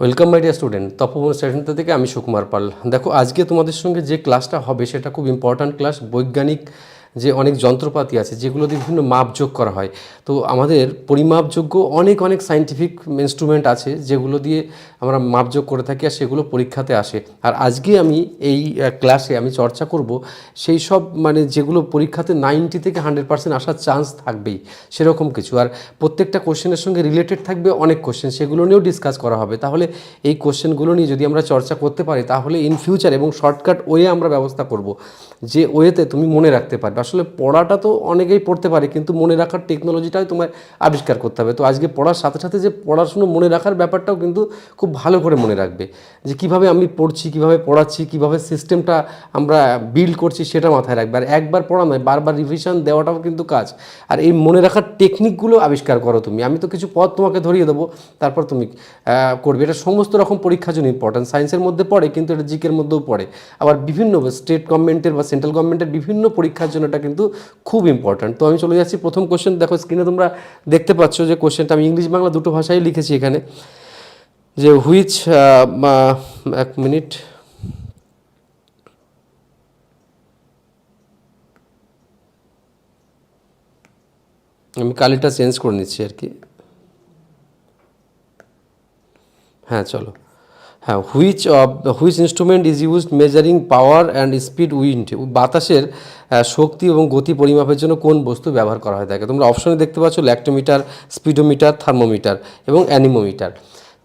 Welcome my dear student Tapaban station থেকে আমি সুকুমার পাল। দেখো, আজকে তোমাদের সঙ্গে যে ক্লাসটা হবে, সেটা খুব ইম্পর্ট্যান্ট ক্লাস বৈজ্ঞানিক যে অনেক যন্ত্রপাতি আছে, যেগুলো দিয়ে বিভিন্ন মাপযোগ করা হয়। তো আমাদের পরিমাপযোগ্য অনেক অনেক সাইন্টিফিক ইনস্ট্রুমেন্ট আছে, যেগুলো দিয়ে আমরা মাপযোগ করে থাকি আর সেগুলো পরীক্ষাতে আসে। আর আজকে আমি এই ক্লাসে আমি চর্চা করব, সেই সব মানে যেগুলো পরীক্ষাতে নাইনটি থেকে হান্ড্রেড পার্সেন্ট আসার চান্স থাকবেই, সেরকম কিছু। আর প্রত্যেকটা কোশ্চেনের সঙ্গে রিলেটেড থাকবে অনেক কোশ্চেন সেগুলো নিয়েও ডিসকাস করা হবে। তাহলে এই কোশ্চেনগুলো নিয়ে যদি আমরা চর্চা করতে পারি, তাহলে ইন ফিউচার এবং শর্টকাট ওয়ে আমরা ব্যবস্থা করব, যে ওয়েতে তুমি মনে রাখতে পারবে। আসলে পড়াটা তো অনেকেই পড়তে পারে, কিন্তু মনে রাখার টেকনোলজিটাই তোমায় আবিষ্কার করতে হবে। তো আজকে পড়ার সাথে সাথে যে পড়াশুনো মনে রাখার ব্যাপারটাও কিন্তু খুব ভালো করে মনে রাখবে। যে কীভাবে আমি পড়ছি, কীভাবে পড়াচ্ছি, কীভাবে সিস্টেমটা আমরা বিল্ড করছি সেটা মাথায় রাখবে। আর একবার পড়া নয়, বারবার রিভিশন দেওয়াটাও কিন্তু কাজ। আর এই মনে রাখার টেকনিকগুলো আবিষ্কার করো তুমি। আমি তো কিছু পথ তোমাকে ধরিয়ে দেবো, তারপর তুমি করবে। এটা সমস্ত রকম পরীক্ষার জন্য ইম্পর্টেন্ট সায়েন্সের মধ্যে পড়ে, কিন্তু এটা জিকের মধ্যেও পড়ে। আবার বিভিন্ন স্টেট গভর্নমেন্টের বা সেন্ট্রাল গভর্নমেন্টের বিভিন্ন পরীক্ষার জন্য এটা কিন্তু খুব ইম্পর্ট্যান্ট তো আমি চলে যাচ্ছি, প্রথম কোশ্চেন দেখো স্ক্রিনে তোমরা দেখতে পাচ্ছ যে কোশ্চেনটা আমি ইংলিশ বাংলা দুটো ভাষায় লিখেছি এখানে, যে হুইচ এক মিনিট আমি কালিটা চেঞ্জ করে নিচ্ছি আর কি। হ্যাঁ চলো। হ্যাঁ which of which instrument is used measuring power and speed wind বাতাসের শক্তি এবং গতি পরিমাপের জন্য কোন বস্তু ব্যবহার করা হয়? থাকে তোমরা অপশনে দেখতে পাচ্ছ ল্যাক্টোমিটার স্পিডোমিটার থার্মোমিটার এবং অ্যানিমোমিটার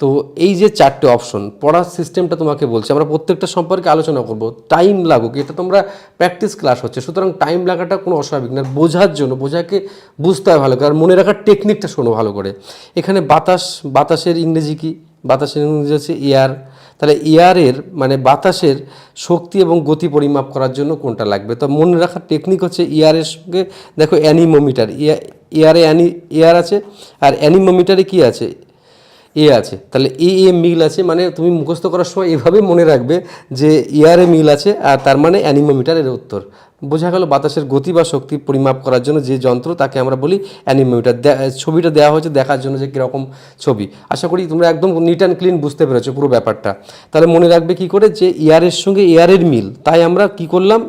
তো এই যে চারটে অপশন পড়ার সিস্টেমটা তোমাকে বলছি, আমরা প্রত্যেকটা সম্পর্কে আলোচনা করব। টাইম লাগুক, এটা তোমরা প্র্যাকটিস ক্লাস হচ্ছে, সুতরাং টাইম লাগাটা কোনো অস্বাভাবিক না, বোঝার জন্য, বোঝাকে বুঝতে হয় ভালো করে, আর মনে রাখার টেকনিকটা শোনো ভালো করে। এখানে বাতাস, বাতাসের ইংরেজি কি? বাতাসের ইংরেজি হচ্ছে এয়ার তাহলে এয়ারের মানে বাতাসের শক্তি এবং গতি পরিমাপ করার জন্য কোনটা লাগবে? তো মনে রাখার টেকনিক হচ্ছে এয়ারের সঙ্গে, দেখো অ্যানিমোমিটার। এয়ারে অ্যানি এয়ার আছে আর অ্যানিমোমিটারে কি আছে? এ আছে। তাহলে এ এ মিল আছে মানে তুমি মুখস্থ করার সময় এভাবে মনে রাখবে যে ইয়ারে মিল আছে আর তার মানে অ্যানিমোমিটার এর উত্তর। বোঝা গেল বাতাসের গতি বা শক্তি পরিমাপ করার জন্য যে যন্ত্র, তাকে আমরা বলি অ্যানিমোমিটার। ছবিটা দেওয়া হয়েছে দেখার জন্য যে কীরকম ছবি। আশা করি তোমরা একদম নিট অ্যান্ড ক্লিন বুঝতে পেরেছ পুরো ব্যাপারটা। তাহলে মনে রাখবে কি করে? যে এয়ারের সঙ্গে এয়ারের মিল। তাই আমরা কি করলাম?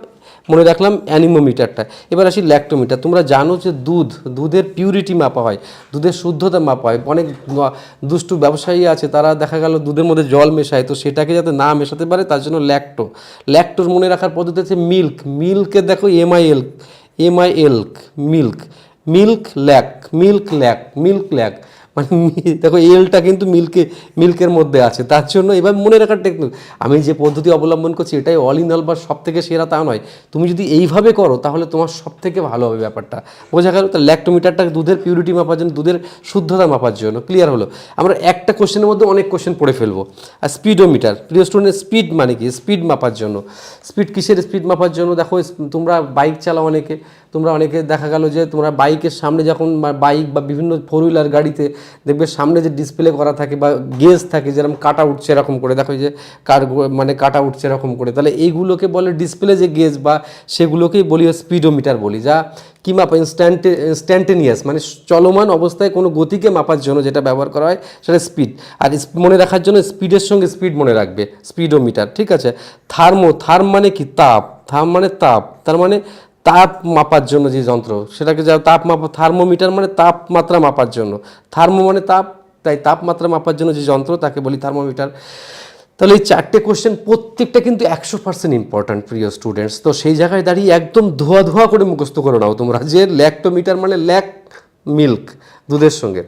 মনে রাখলাম অ্যানিমোমিটারটা। এবার আসি ল্যাক্টোমিটার। তোমরা জানো যে দুধ, দুধের পিউরিটি মাপা হয়, দুধের শুদ্ধতা মাপা হয়। অনেক দুষ্টু ব্যবসায়ী আছে, তারা দেখা গেল দুধের মধ্যে জল মেশায়, তো সেটাকে যাতে না মেশাতে পারে, তার জন্য ল্যাক্টো। ল্যাক্টোর মনে রাখার পদ্ধতি হচ্ছে মিল্ক মিল্কে দেখো MIL MIL milk milk lack milk lack milk lack. মানে দেখো এলটা কিন্তু মিল্কে, মিল্কের মধ্যে আছে, তার জন্য এবার মনে রাখার টেকনিক আমি যে পদ্ধতি অবলম্বন করছি এটাই অল ইন অল বা সব থেকে সেরা তা নয়। তুমি যদি এইভাবে করো, তাহলে তোমার সব থেকে ভালো হবে ব্যাপারটা। বোঝা গেল তো ল্যাক্টোমিটারটা দুধের পিউরিটি মাপার জন্য, দুধের শুদ্ধতা মাপার জন্য ক্লিয়ার হলো? আমরা একটা কোশ্চেনের মধ্যে অনেক কোশ্চেন পড়ে ফেলব। আর স্পিডোমিটার প্রিয় স্টুডেন্টের স্পিড মানে কি? স্পিড মাপার জন্য। স্পিড কিসের স্পিড মাপার জন্য? দেখো, তোমরা বাইক চালাও অনেকে। তোমরা অনেকে দেখা গেল যে তোমরা বাইকের সামনে যখন বাইক বা বিভিন্ন ফোর হুইলার গাড়িতে দেখবে সামনে যে ডিসপ্লে করা থাকে বা গেজ থাকে যেরকম কাটা উঠছে এরকম করে, দেখো যে কার মানে কাটা উঠছে এরকম করে, তাহলে এইগুলোকে বলে ডিসপ্লে যে গেজ বা সেগুলোকেই বলি স্পিডোমিটার বলি, যা কি মাপা ইনস্ট্যান্টে ইনস্ট্যান্টেনিয়াস মানে চলমান অবস্থায় কোনো গতিকে মাপার জন্য যেটা ব্যবহার করা হয় সেটা স্পিড আর মনে রাখার জন্য স্পিডের সঙ্গে স্পিড মনে রাখবে স্পিডোমিটার ঠিক আছে? থার্মো থার্ম মানে কি? তাপ থার্ম মানে তাপ, তার মানে তাপ মাপার জন্য যে যন্ত্র, সেটাকে যা তাপ মাপা থার্মোমিটার মানে তাপমাত্রা মাপার জন্য। থার্মো মানে তাপ, তাই তাপমাত্রা মাপার জন্য যে যন্ত্র, তাকে বলি থার্মোমিটার। তাহলে এই চারটে কোশ্চেন প্রত্যেকটা কিন্তু একশো পার্সেন্ট ইম্পর্ট্যান্ট প্রিয় স্টুডেন্টস তো সেই জায়গায় দাঁড়িয়ে একদম ধোয়া ধোয়া করে মুখস্থ করে নাও তোমরা যে ল্যাক্টোমিটার মানে ল্যাক মিল্ক, দুধের সঙ্গে।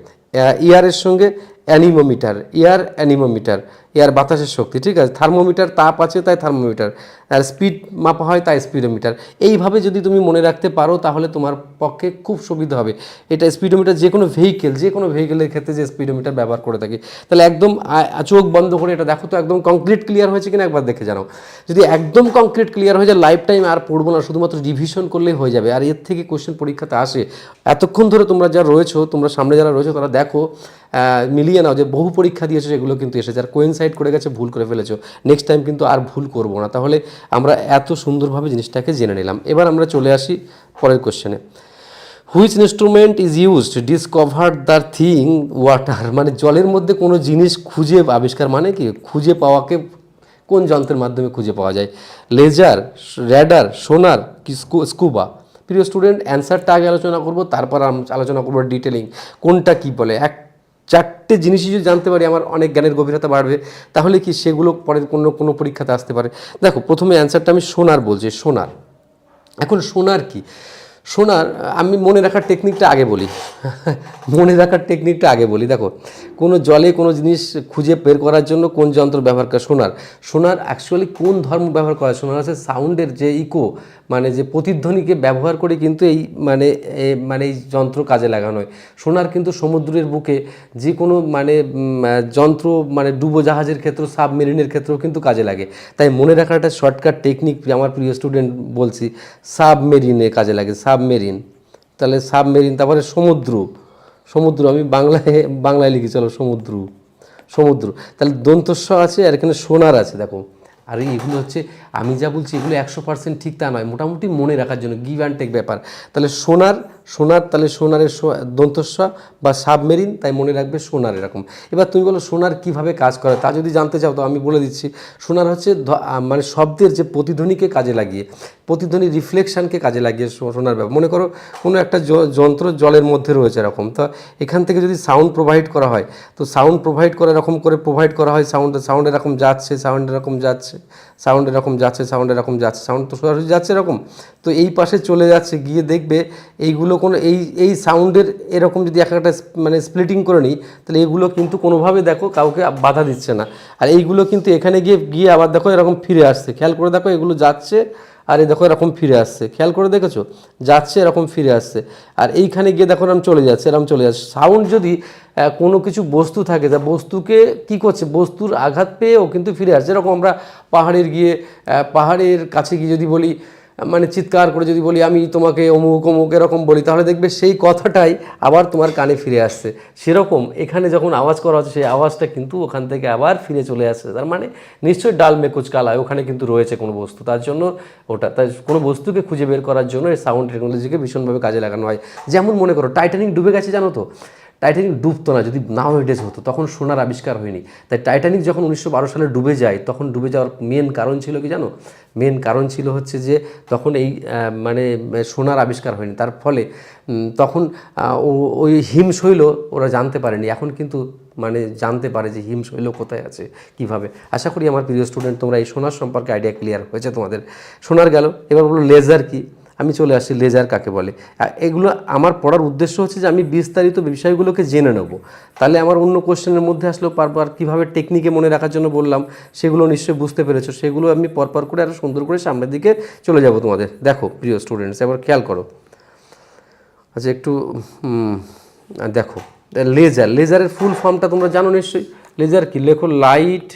ইয়ারের সঙ্গে অ্যানিমোমিটার, এয়ার অ্যানিমোমিটার, এয়ার বাতাসের শক্তি, ঠিক আছে? থার্মোমিটার তাপ আছে, তাই থার্মোমিটার। আর স্পিড মাপা হয়, তাই স্পিডোমিটার। এইভাবে যদি তুমি মনে রাখতে পারো, তাহলে তোমার পক্ষে খুব সুবিধা হবে। এটা স্পিডোমিটার যে কোনো ভেহিকেল যে কোনো ভেহিকেলের ক্ষেত্রে যে স্পিডোমিটার ব্যবহার করে থাকি। তাহলে একদম চোখ বন্ধ করে এটা দেখো তো, একদম কংক্রিট ক্লিয়ার হয়েছে কিনা একবার দেখে জানাও। যদি একদম কংক্রিট ক্লিয়ার হয়ে যায় লাইফ টাইম আর পড়ব না, শুধুমাত্র রিভিশন করলেই হয়ে যাবে। আর এর থেকে কোশ্চেন পরীক্ষাতে আসে। এতক্ষণ ধরে তোমরা যারা রয়েছো, তোমরা সামনে যারা রয়েছো, তারা দেখো মিলিয়ে নাও যে বহু পরীক্ষা দিয়েছ, সেগুলো কিন্তু এসেছে। আর কোয়েনসাইড করে গেছে, ভুল করে ফেলেছো। নেক্সট টাইম কিন্তু আর ভুল করব না। তাহলে আমরা এত সুন্দরভাবে জিনিসটাকে জেনে নিলাম। এবার আমরা চলে আসি পরের কোশ্চেনে which instrument is used discover the thing water মানে জলের মধ্যে কোনো জিনিস খুঁজে, আবিষ্কার মানে কি? খুঁজে পাওয়াকে কোন যন্ত্রের মাধ্যমে খুঁজে পাওয়া যায়? লেজার র্যাডার সোনার কি স্কু- স্কুবা প্রিয় স্টুডেন্ট অ্যান্সারটা আগে আলোচনা করব, তারপর আলোচনা করব ডিটেলিং কোনটা কি বলে? এক চারটে জিনিসই যদি জানতে পারি, আমার অনেক জ্ঞানের গভীরতা বাড়বে, তাহলে কি সেগুলো পরের কোনো কোনো পরীক্ষাতে আসতে পারে? দেখো, প্রথমে অ্যান্সারটা আমি সোনার বলছি, সোনার। এখন সোনার কি? সোনার, আমি মনে রাখার টেকনিকটা আগে বলি। মনে রাখার টেকনিকটা আগে বলি। দেখো, কোনো জলে কোনো জিনিস খুঁজে বের করার জন্য কোন যন্ত্র ব্যবহার করে? সোনার। সোনার অ্যাকচুয়ালি কোন ধর্ম ব্যবহার করা? সোনার আছে সাউন্ডের যে ইকো মানে যে প্রতিধ্বনিকে ব্যবহার করে কিন্তু এই মানে মানে এই যন্ত্র কাজে লাগানো হয়। সোনার কিন্তু সমুদ্রের বুকে যে কোনো মানে যন্ত্র মানে ডুবো জাহাজের ক্ষেত্রে সাবমেরিনের ক্ষেত্রেও কিন্তু কাজে লাগে। তাই মনে রাখার একটা শর্টকাট টেকনিক আমার প্রিয় স্টুডেন্ট বলছি, সাবমেরিনে কাজে লাগে, সাবমেরিন। তাহলে সাবমেরিন, তারপরে সমুদ্র। সমুদ্র, আমি বাংলায় বাংলায় লিখি, চলো সমুদ্র। সমুদ্র। তাহলে দন্তস্ব আছে আর এখানে সোনার আছে, দেখো। আর এগুলো হচ্ছে আমি যা বলছি এগুলো একশো পার্সেন্ট ঠিক তা নয়, মোটামুটি মনে রাখার জন্য গিভ অ্যান্ড টেক ব্যাপার। তাহলে সোনার সোনার, তাহলে সোনারের দন্তস্ব বা সাবমেরিন তাই মনে রাখবে সোনার এরকম। এবার তুমি বলো সোনার কীভাবে কাজ করে, তা যদি জানতে চাও তো আমি বলে দিচ্ছি। সোনার হচ্ছে মানে শব্দের যে প্রতিধ্বনিকে কাজে লাগিয়ে, প্রতিধ্বনি রিফ্লেকশানকে কাজে লাগিয়ে সোনার ব্যাপার মনে করো কোনো একটা যন্ত্র জলের মধ্যে রয়েছে এরকম, তো এখান থেকে যদি সাউন্ড প্রোভাইড করা হয়, তো সাউন্ড প্রোভাইড করা, এরকম করে প্রোভাইড করা হয় সাউন্ড সাউন্ড এরকম যাচ্ছে সাউন্ড এরকম যাচ্ছে সাউন্ড এরকম যাচ্ছে সাউন্ড এরকম, যাচ্ছে সাউন্ড তো সরাসরি যাচ্ছে এরকম। তো এই পাশে চলে যাচ্ছে, গিয়ে দেখবে এইগুলো কোনো, এই এই সাউন্ডের এরকম যদি এক একটা মানে স্প্লিটিং করে নিই, তাহলে এইগুলো কিন্তু কোনোভাবে দেখো কাউকে বাধা দিচ্ছে না। আর এইগুলো কিন্তু এখানে গিয়ে গিয়ে আবার দেখো এরকম ফিরে আসছে। খেয়াল করে দেখো এগুলো যাচ্ছে আর এই দেখো এরকম ফিরে আসছে। খেয়াল করে দেখেছ? যাচ্ছে এরকম ফিরে আসছে। আর এইখানে গিয়ে দেখো এরকম চলে যাচ্ছে এরকম চলে যাচ্ছে। সাউন্ড যদি কোনো কিছু বস্তু থাকে, যা বস্তুকে কি করছে? বস্তুর আঘাত পেয়েও কিন্তু ফিরে আসছে। এরকম আমরা পাহাড়ের গিয়ে পাহাড়ের কাছে গিয়ে যদি বলি মানে চিৎকার করে যদি বলি, আমি তোমাকে অমুক অমুক, এরকম বলি, তাহলে দেখবে সেই কথাটাই আবার তোমার কানে ফিরে আসছে। সেরকম এখানে যখন আওয়াজ করা হচ্ছে, সেই আওয়াজটা কিন্তু ওখান থেকে আবার ফিরে চলে আসছে। তার মানে নিশ্চয়ই ডাল মেকুচ কালায় ওখানে কিন্তু রয়েছে কোনো বস্তু। তার জন্য ওটা তাই কোনো বস্তুকে খুঁজে বের করার জন্য এই সাউন্ড টেকনোলজিকে ভীষণভাবে কাজে লাগানো হয়। যেমন মনে করো টাইটানিক ডুবে গেছে, জানো তো? টাইটানিক ডুবতো না, যদি নাও হেডেজ হতো, তখন সোনার আবিষ্কার হয়নি। তাই টাইটানিক যখন উনিশশো বারো সালে ডুবে যায়, তখন ডুবে যাওয়ার মেন কারণ ছিল কি জানো? মেন কারণ ছিল হচ্ছে যে, তখন এই মানে সোনার আবিষ্কার হয়নি। তার ফলে তখন ওই হিমশৈল ওরা জানতে পারেনি। এখন কিন্তু মানে জানতে পারে যে হিমশৈল কোথায় আছে, কীভাবে। আশা করি আমার প্রিয় স্টুডেন্ট তোমরা এই সোনার সম্পর্কে আইডিয়া ক্লিয়ার হয়েছে তোমাদের। সোনার গেল, এবার বলো লেজার কি? আমি চলে আসি লেজার কাকে বলে। এগুলো আমার পড়ার উদ্দেশ্য হচ্ছে যে আমি বিস্তারিত বিষয়গুলোকে জেনে নেব। তাহলে আমার অন্য কোশ্চেনের মধ্যে আসলেও পারবার কীভাবে টেকনিকে মনে রাখার জন্য বললাম, সেগুলো নিশ্চয়ই বুঝতে পেরেছ। সেগুলো আমি পরপর করে আরও সুন্দর করে সামনের দিকে চলে যাব তোমাদের। দেখো, প্রিয় স্টুডেন্টস এবার খেয়াল করো। আচ্ছা একটু দেখো। লেজার লেজারের ফুল ফর্মটা তোমরা জানো নিশ্চয়ই। লেজার কি? লেখো লাইট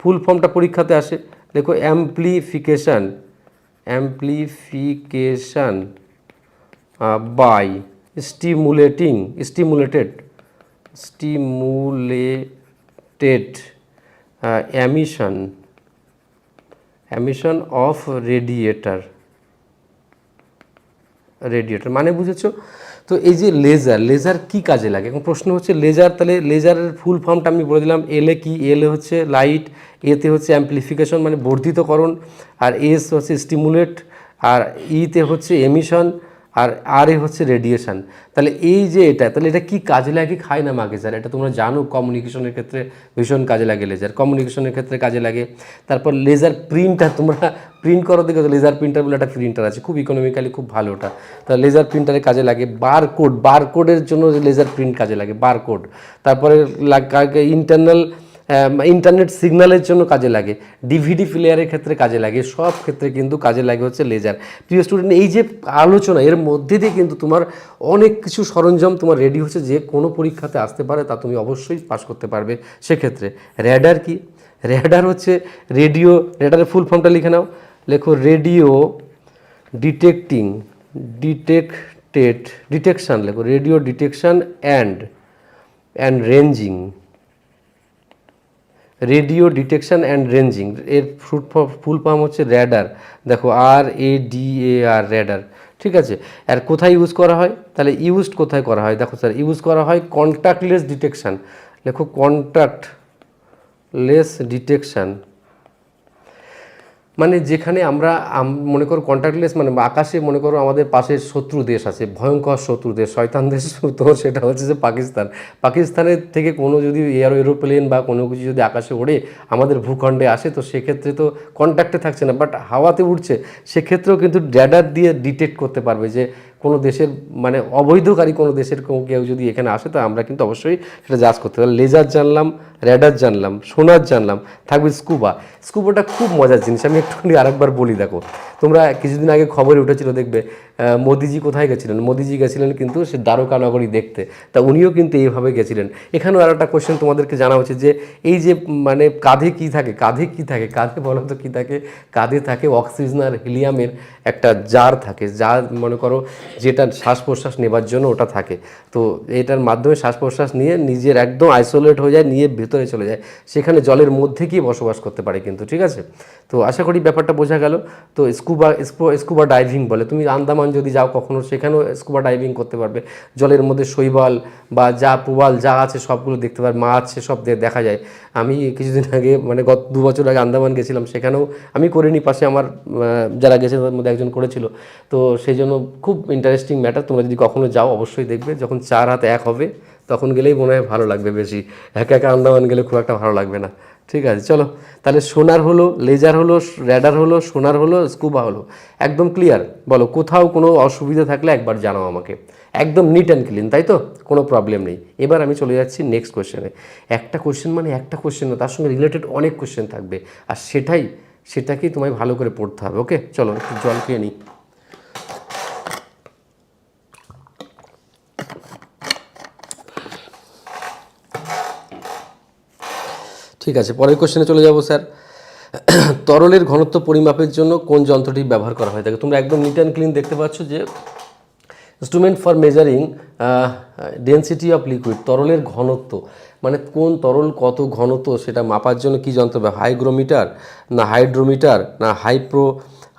ফুল ফর্মটা পরীক্ষাতে আসে। লেখো amplification amplification by stimulating stimulated stimulated emission emission of radiator radiator মানে বুঝেছ? তো এই যে লেজার লেজার কি কাজে লাগে? এখন প্রশ্ন হচ্ছে লেজার তাহলে লেজারের ফুল ফর্মটা আমি বলে দিলাম এল এ কি? এল এ হচ্ছে লাইট এতে হচ্ছে অ্যাম্প্লিফিকেশন মানে বর্ধিতকরণ, আর এস হচ্ছে স্টিমুলেট আর ইতে হচ্ছে এমিশন আর আর এ হচ্ছে রেডিয়েশন তাহলে এই যে এটা, তাহলে এটা কি কাজে লাগে? খায় না মাগে স্যার। এটা তোমরা জানো কমিউনিকেশনের ক্ষেত্রে ভীষণ কাজে লাগে লেজার কমিউনিকেশনের ক্ষেত্রে কাজে লাগে। তারপর লেজার প্রিন্টার তোমরা প্রিন্ট করো, দেখো লেজার প্রিন্টার বলে একটা প্রিন্টার আছে। খুব ইকোনমিক্যালি খুব ভালো ওটা। তা লেজার প্রিন্টারে কাজে লাগে। বার বারকোড বারকোডের জন্য লেজার প্রিন্ট কাজে লাগে বারকোড তারপরে ইন্টারনাল ইন্টারনেট সিগন্যালের জন্য কাজে লাগে ডিভিডি প্লেয়ারের ক্ষেত্রে কাজে লাগে, সব ক্ষেত্রে কিন্তু কাজে লাগে হচ্ছে লেজার প্রিয় স্টুডেন্ট এই যে আলোচনা, এর মধ্যে দিয়ে কিন্তু তোমার অনেক কিছু সরঞ্জাম তোমার রেডি হচ্ছে যে কোনো পরীক্ষাতে আসতে পারে, তা তুমি অবশ্যই পাস করতে পারবে। সেক্ষেত্রে র্যাডার কি? র্যাডার হচ্ছে রেডিও র্যাডারের ফুল ফর্মটা লিখে নাও। লেখো রেডিও ডিটেক্টিং ডিটেক্টেড ডিটেকশান লেখো radio detection and and ranging radio detection and ranging. এর ফুল ফুল ফর্ম হচ্ছে র্যাডার। দেখো, আর A D A R, radar. ঠিক আছে? আর কোথায় ইউজ করা হয়? তাহলে ইউজড কোথায় করা হয়? দেখো স্যার, ইউজ করা হয় কন্ট্যাক্টলেস ডিটেকশান। লেখো কন্ট্যাক্টলেস ডিটেকশন। মানে যেখানে আমরা মনে করো কন্ট্যাক্টলেস মানে আকাশে মনে করো আমাদের পাশে শত্রু দেশ আছে, ভয়ঙ্কর শত্রু দেশ, শয়তান দেশ। তো সেটা হচ্ছে যে পাকিস্তান। পাকিস্তানের থেকে কোনো যদি এয়ারো এরোপ্লেন বা কোনো কিছু যদি আকাশে ওড়ে, আমাদের ভূখণ্ডে আসে, তো সেক্ষেত্রে তো কন্ট্যাক্টে থাকছে না। বাট হাওয়াতে উঠছে সেক্ষেত্রেও কিন্তু ড্যাডার দিয়ে ডিটেক্ট করতে পারবে যে কোনো দেশের মানে অবৈধকারী কোনো দেশের কেউ যদি এখানে আসে, তো আমরা কিন্তু অবশ্যই সেটা জাজ করতে পারি লেজার জানলাম র্যাডার জানলাম, সোনার জানলাম, থাকবে স্কুবা স্কুবাটা খুব মজার জিনিস, আমি একটুখানি আরেকবার বলি, দেখো। তোমরা কিছুদিন আগে খবরে উঠেছিল, দেখবে মোদিজি কোথায় গেছিলেন? মোদিজি গেছিলেন কিন্তু সে দ্বারকা নগরী দেখতে। তা উনিও কিন্তু এইভাবে গেছিলেন। এখানেও আর একটা কোয়েশ্চেন তোমাদেরকে জানা উচিত যে, এই যে মানে কাঁধে কি থাকে? কাঁধে কি থাকে? কাঁধে বলো তো কি থাকে? কাঁধে থাকে অক্সিজেন আর হিলিয়ামের একটা জার থাকে। জার মনে করো যেটা শ্বাস প্রশ্বাস নেবার জন্য ওটা থাকে। তো এটার মাধ্যমে শ্বাস প্রশ্বাস নিয়ে নিজের একদম আইসোলেট হয়ে যায়, নিয়ে ভেতরে চলে যায়। সেখানে জলের মধ্যে গিয়ে বসবাস করতে পারে কিন্তু, ঠিক আছে? তো আশা করি ব্যাপারটা বোঝা গেল। তো স্কুবা স্কুবা ডাইভিং বলে, তুমি আন্দামান যদি যাও কখনো, সেখানেও স্কুবা ডাইভিং করতে পারবে। জলের মধ্যে শৈবাল বা যা প্রবাল যা আছে সবগুলো দেখতে পারবে। মাছ সব দেখা যায়। আমি কিছুদিন আগে মানে গত দু বছর আগে আন্দামান গেছিলাম, সেখানেও আমি করিনি, পাশে আমার যারা গেছে তাদের মধ্যে একজন করেছিল। তো সেই জন্য খুব ইন্টারেস্টিং ম্যাটার তোমরা যদি কখনো যাও, অবশ্যই দেখবে। যখন চার হাত এক হবে, তখন গেলেই মনে হয় ভালো লাগবে বেশি। একা একা আন্দামান গেলে খুব একটা ভালো লাগবে না। ঠিক আছে, চলো। তাহলে সোনার হলো, লেজার হলো র্যাডার হলো, সোনার হলো, স্কুবা হলো। একদম ক্লিয়ার বলো, কোথাও কোনো অসুবিধা থাকলে একবার জানাও আমাকে। একদম নিট অ্যান্ড ক্লিন তাই তো? কোনো প্রবলেম নেই। এবার আমি চলে যাচ্ছি নেক্সট কোশ্চেনে একটা কোশ্চেন মানে একটা কোশ্চেন না, তার সঙ্গে রিলেটেড অনেক কোশ্চেন থাকবে। আর সেটাই, সেটাকেই তোমায় ভালো করে পড়তে হবে ওকে চলো, একটু জল খেয়ে নিই। ঠিক আছে, পরের কোশ্চেনে চলে যাব স্যার তরলের ঘনত্ব পরিমাপের জন্য কোন যন্ত্রটি ব্যবহার করা হয়? থাকে তোমরা একদম নিট অ্যান্ড ক্লিন দেখতে পাচ্ছ যে instrument for measuring density of liquid তরলের ঘনত্ব। মানে কোন তরল কত ঘনত্ব, সেটা মাপার জন্য কি যন্ত্র হাইগ্রোমিটার না হাইড্রোমিটার না হাইপ্রো,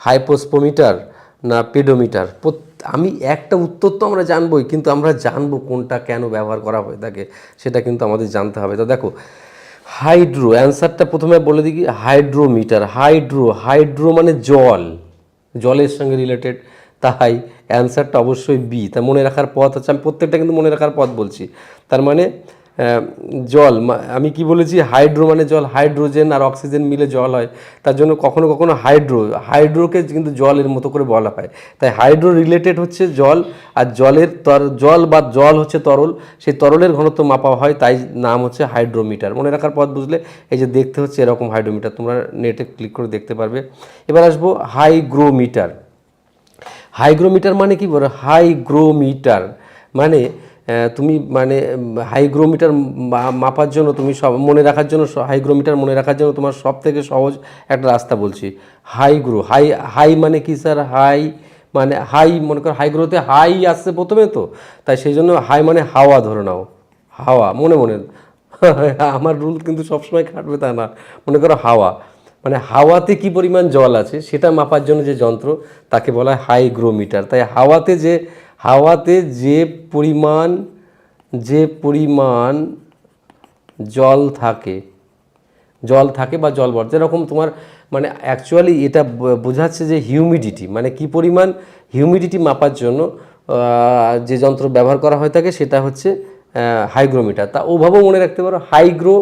হাইপোস্পোমিটার না পেডোমিটার? আমি একটা উত্তর তো আমরা জানবই, কিন্তু আমরা জানব কোনটা কেন ব্যবহার করা হয়ে থাকে সেটা কিন্তু আমাদের জানতে হবে। তো দেখো হাইড্রো, অ্যান্সারটা প্রথমে বলে দিই হাইড্রোমিটার, হাইড্রো হাইড্রো মানে জল। জলের সঙ্গে রিলেটেড তাই অ্যান্সারটা অবশ্যই বি। তা মনে রাখার পথ আছে, আমি প্রত্যেকটা কিন্তু মনে রাখার পথ বলছি। তার মানে জল আমি কি বলেছি? হাইড্রো মানে জল, হাইড্রোজেন আর অক্সিজেন মিলে জল হয়। তার জন্য কখনো কখনো হাইড্রো, হাইড্রোকে কিন্তু জলের মতো করে বলা হয়। তাই হাইড্রো রিলেটেড হচ্ছে জল, আর জলের তর, জল বা জল হচ্ছে তরল। সেই তরলের ঘনত্ব মাপা হয়, তাই নাম হচ্ছে হাইড্রোমিটার। মনে রাখার পথ বুঝলে, এই যে দেখতে হচ্ছে এরকম হাইড্রোমিটার, তোমরা নেটে ক্লিক করে দেখতে পারবে। এবার আসব হাইগ্রোমিটার। হাইগ্রোমিটার মানে কি বলো? হাইগ্রোমিটার মানে তুমি মানে হাইগ্রোমিটার মাপার জন্য তুমি সব, মনে রাখার জন্য হাইগ্রোমিটার মনে রাখার জন্য তোমার সব থেকে সহজ একটা রাস্তা বলছি। হাইগ্রো, হাই হাই মানে কি স্যার? হাই মানে হাই মনে করো হাইগ্রোতে হাই আসছে প্রথমে তো, তাই সেই জন্য হাই মানে হাওয়া ধরে নাও। হাওয়া, মনে মনে। আমার রুল কিন্তু সবসময় খাটবে তা না। মনে করো হাওয়া। মানে হাওয়াতে কি পরিমাণ জল আছে, সেটা মাপার জন্য যে যন্ত্র, তাকে বলা হয় হাইগ্রোমিটার। তাই হাওয়াতে যে হাওয়াতে যে পরিমাণ যে পরিমাণ জল থাকে জল থাকে বা জল বর যেরকম তোমার মানে অ্যাকচুয়ালি এটা বোঝাচ্ছে যে হিউমিডিটি মানে কি পরিমাণ হিউমিডিটি মাপার জন্য যে যন্ত্র ব্যবহার করা হয়ে থাকে সেটা হচ্ছে হাইগ্রোমিটার তা ওভাবেও মনে রাখতে পারো হাইগ্রো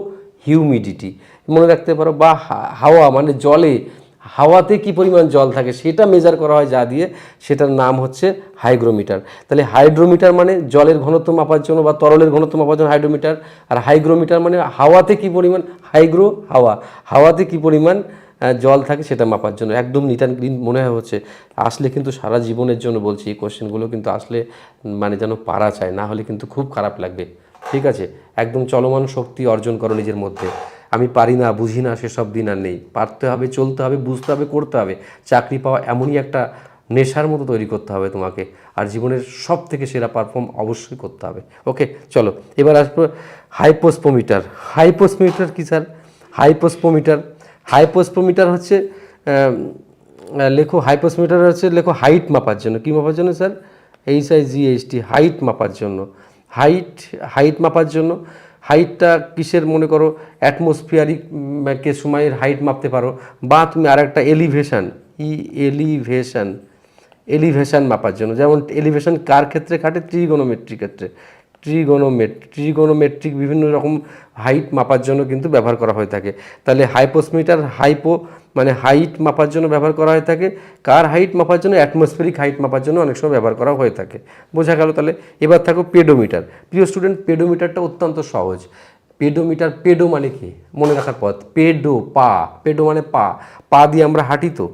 হিউমিডিটি মনে রাখতে পারো, বা হাওয়া মানে জলে হাওয়াতে কি পরিমাণ জল থাকে সেটা মেজার করা হয়, যা দিয়ে সেটার নাম হচ্ছে হাইগ্রোমিটার। তাহলে হাইড্রোমিটার মানে জলের ঘনত্ব মাপার জন্য বা তরলের ঘনত্ব মাপার জন্য হাইড্রোমিটার আর হাইগ্রোমিটার মানে হাওয়াতে কি পরিমাণ, হাইগ্রো হাওয়া, হাওয়াতে কি পরিমাণ জল থাকে সেটা মাপার জন্য। একদম নিট অ্যান্ড ক্লিন মনে হচ্ছে। আসলে কিন্তু সারা জীবনের জন্য বলছি, এই কোশ্চেনগুলো কিন্তু আসলে মানে যেন পারা চায় না হলে কিন্তু খুব খারাপ লাগবে। ঠিক আছে? একদম চলমান শক্তি অর্জন করো নিজের মধ্যে। আমি পারি না, বুঝি না, সেসব দিন আর নেই। পারতে হবে, চলতে হবে, বুঝতে হবে, করতে হবে। চাকরি পাওয়া এমনই একটা নেশার মতো তৈরি করতে হবে তোমাকে। আর জীবনের সব থেকে সেরা পারফর্ম অবশ্যই করতে হবে। ওকে চলো, এবার আসব হাইপোস্পোমিটার হাইপোস্পোমিটার কী স্যার হাইপোস্পোমিটার হাইপোস্পোমিটার হচ্ছে লেখো হাইপোসমিটার হচ্ছে, লেখো হাইট মাপার জন্য। কি মাপার জন্য sir H I G height মাপার জন্য। হাইট হাইট মাপার জন্য। হাইটটা কিসের মনে করো? অ্যাটমসফিয়ারিক কে সময়ের হাইট মাপতে পারো। বা তুমি আর একটা এলিভেশান ই এলিভেশান এলিভেশান মাপার জন্য। যেমন এলিভেশান কার ক্ষেত্রে খাটে? ত্রিগোনোমেট্রি ক্ষেত্রে। ট্রিগোনোমেট ট্রিগোনোমেট্রিক বিভিন্ন রকম হাইট মাপার জন্য কিন্তু ব্যবহার করা হয়ে থাকে। তাহলে হাইপোসমিটার হাইপো মানে হাইট মাপার জন্য ব্যবহার করা হয়ে থাকে। কার হাইট মাপার জন্য? অ্যাটমসফেরিক হাইট মাপার জন্য অনেক সময় ব্যবহার করা হয়ে থাকে। বোঝা গেল তাহলে? এবার থাকো পেডোমিটার প্রিয় স্টুডেন্ট পেডোমিটারটা অত্যন্ত সহজ। পেডোমিটার পেডো মানে কি? মনে রাখার পথ। পেডো পা। পেডো মানে পা। পা দিয়ে আমরা হাঁটি তো।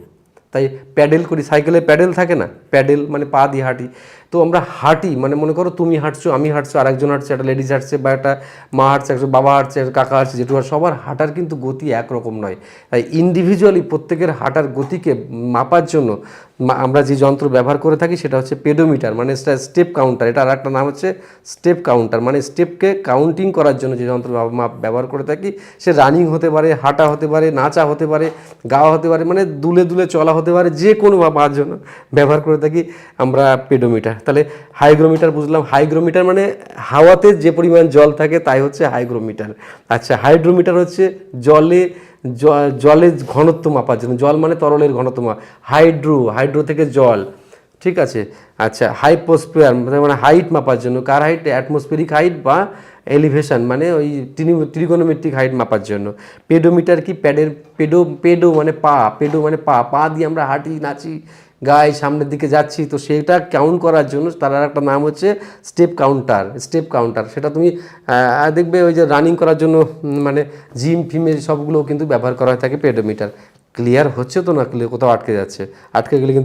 তাই প্যাডেল করি। সাইকেলে প্যাডেল থাকে না? প্যাডেল মানে পা দিয়ে হাঁটি। তো আমরা হাঁটি মানে মনে করো তুমি হাঁটছো আমি হাঁটছো আরেকজন হাঁটছে একটা লেডিস হাঁটছে বা একটা মা হাঁটছে একজন বাবা হাঁটছে একটা কাকা হাঁটছে যেটু হাঁটছে, সবার হাঁটার কিন্তু গতি একরকম নয়। তাই ইন্ডিভিজুয়ালি প্রত্যেকের হাঁটার গতিকে মাপার জন্য আমরা যে যন্ত্র ব্যবহার করে থাকি সেটা হচ্ছে পেডোমিটার মানে সেটা স্টেপ কাউন্টার এটা আর একটা নাম হচ্ছে স্টেপ কাউন্টার মানে স্টেপকে কাউন্টিং করার জন্য যে যন্ত্র ব্যবহার করে থাকি সে রানিং হতে পারে হাঁটা হতে পারে নাচা হতে পারে গাওয়া হতে পারে মানে দুলে দুলে চলা হতে পারে যে কোনো জন্য ব্যবহার করে থাকি আমরা পেডোমিটার তাহলে হাইগ্রোমিটার বুঝলাম। হাইগ্রোমিটার মানে হাওয়াতে যে পরিমাণ জল থাকে তাই হচ্ছে হাইগ্রোমিটার। আচ্ছা হাইড্রোমিটার হচ্ছে জলে জলের ঘনত্ব মাপার জন্য। জল মানে তরলের ঘনত্ব হাইড্রো হাইড্রো থেকে জল। ঠিক আছে? আচ্ছা হাইপোস্পিয়ার মানে হাইট মাপার জন্য। কার হাইট? অ্যাটমসফেরিক হাইট বা এলিভেশন মানে ওই ট্রিগোনোমেট্রিক হাইট মাপার জন্য। পেডোমিটার কি প্যাডের, পেডো পেডো মানে পা, পেডো মানে পা। পা দিয়ে আমরা হাঁটি, নাচি গায়ে সামনের দিকে যাচ্ছি, তো সেটা কাউন্ট করার জন্য তার আর একটা নাম হচ্ছে স্টেপ কাউন্টার স্টেপ কাউন্টার সেটা তুমি দেখবে ওই যে রানিং করার জন্য মানে জিম ফিমে সবগুলো কিন্তু ব্যবহার করা হয়ে থাকে পেডোমিটার। ক্লিয়ার হচ্ছে তো না? ক্লিয়ার কোথাও আটকে যাচ্ছে। আটকে গেলে কিন্তু